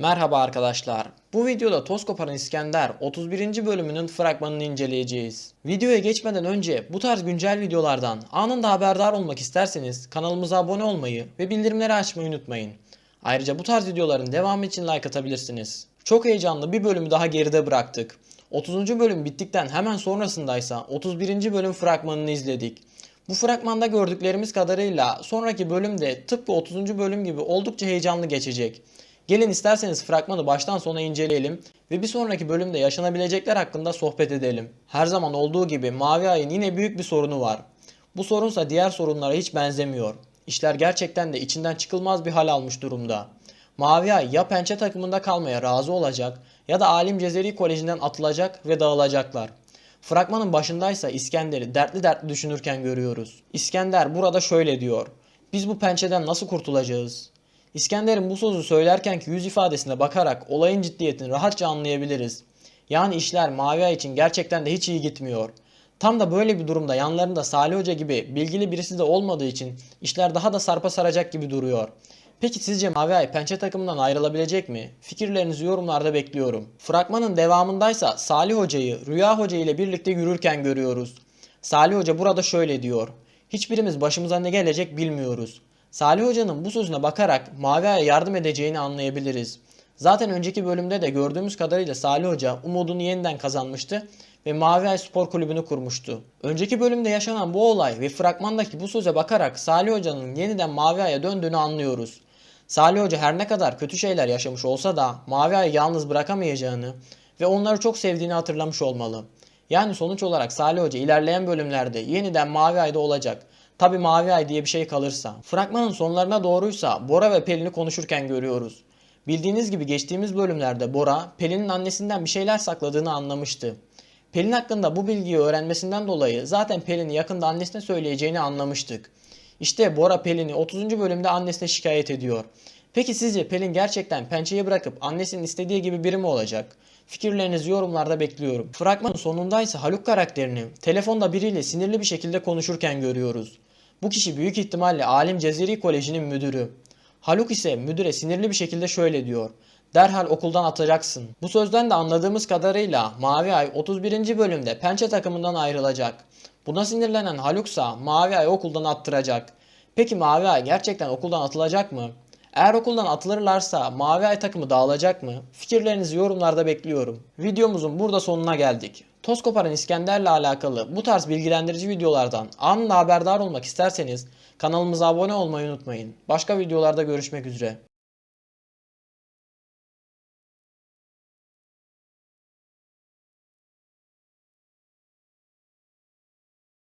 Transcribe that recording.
Merhaba arkadaşlar. Bu videoda Toz Koparan İskender 31. bölümünün fragmanını inceleyeceğiz. Videoya geçmeden önce bu tarz güncel videolardan anında haberdar olmak isterseniz kanalımıza abone olmayı ve bildirimleri açmayı unutmayın. Ayrıca bu tarz videoların devamı için like atabilirsiniz. Çok heyecanlı bir bölümü daha geride bıraktık. 30. bölüm bittikten hemen sonrasındaysa 31. bölüm fragmanını izledik. Bu fragmanda gördüklerimiz kadarıyla sonraki bölümde tıpkı 30. bölüm gibi oldukça heyecanlı geçecek. Gelin isterseniz fragmanı baştan sona inceleyelim ve bir sonraki bölümde yaşanabilecekler hakkında sohbet edelim. Her zaman olduğu gibi Mavi Ay'ın yine büyük bir sorunu var. Bu sorunsa diğer sorunlara hiç benzemiyor. İşler gerçekten de içinden çıkılmaz bir hal almış durumda. Mavi Ay ya pençe takımında kalmaya razı olacak ya da Alim Cezeri Koleji'nden atılacak ve dağılacaklar. Fragmanın başındaysa İskender'i dertli dertli düşünürken görüyoruz. İskender burada şöyle diyor. Biz bu pençeden nasıl kurtulacağız? İskender'in bu sözü söylerkenki yüz ifadesine bakarak olayın ciddiyetini rahatça anlayabiliriz. Yani işler Mavi Ay için gerçekten de hiç iyi gitmiyor. Tam da böyle bir durumda yanlarında Salih Hoca gibi bilgili birisi de olmadığı için işler daha da sarpa saracak gibi duruyor. Peki sizce Mavi Ay pençe takımından ayrılabilecek mi? Fikirlerinizi yorumlarda bekliyorum. Fragmanın devamındaysa Salih Hoca'yı Rüya Hoca ile birlikte yürürken görüyoruz. Salih Hoca burada şöyle diyor. Hiçbirimiz başımıza ne gelecek bilmiyoruz. Salih Hoca'nın bu sözüne bakarak Mavi Ay'a yardım edeceğini anlayabiliriz. Zaten önceki bölümde de gördüğümüz kadarıyla Salih Hoca umudunu yeniden kazanmıştı ve Mavi Ay Spor Kulübü'nü kurmuştu. Önceki bölümde yaşanan bu olay ve fragmandaki bu söze bakarak Salih Hoca'nın yeniden Mavi Ay'a döndüğünü anlıyoruz. Salih Hoca her ne kadar kötü şeyler yaşamış olsa da Mavi Ay'ı yalnız bırakamayacağını ve onları çok sevdiğini hatırlamış olmalı. Yani sonuç olarak Salih Hoca ilerleyen bölümlerde yeniden Mavi Ay'da olacak. Tabi Mavi Ay diye bir şey kalırsa. Fragmanın sonlarına doğruysa Bora ve Pelin'i konuşurken görüyoruz. Bildiğiniz gibi geçtiğimiz bölümlerde Bora, Pelin'in annesinden bir şeyler sakladığını anlamıştı. Pelin hakkında bu bilgiyi öğrenmesinden dolayı zaten Pelin'i yakında annesine söyleyeceğini anlamıştık. İşte Bora Pelin'i 30. bölümde annesine şikayet ediyor. Peki sizce Pelin gerçekten pençeyi bırakıp annesinin istediği gibi biri mi olacak? Fikirlerinizi yorumlarda bekliyorum. Fragmanın sonundaysa Haluk karakterini telefonda biriyle sinirli bir şekilde konuşurken görüyoruz. Bu kişi büyük ihtimalle Alim Cezeri Koleji'nin müdürü. Haluk ise müdüre sinirli bir şekilde şöyle diyor. Derhal okuldan atacaksın. Bu sözden de anladığımız kadarıyla Mavi Ay 31. bölümde pençe takımından ayrılacak. Buna sinirlenen Haluksa Mavi Ay okuldan attıracak. Peki Mavi Ay gerçekten okuldan atılacak mı? Eğer okuldan atılırlarsa Mavi Ay takımı dağılacak mı? Fikirlerinizi yorumlarda bekliyorum. Videomuzun burada sonuna geldik. Toz Koparan İskender'le alakalı bu tarz bilgilendirici videolardan anında haberdar olmak isterseniz kanalımıza abone olmayı unutmayın. Başka videolarda görüşmek üzere.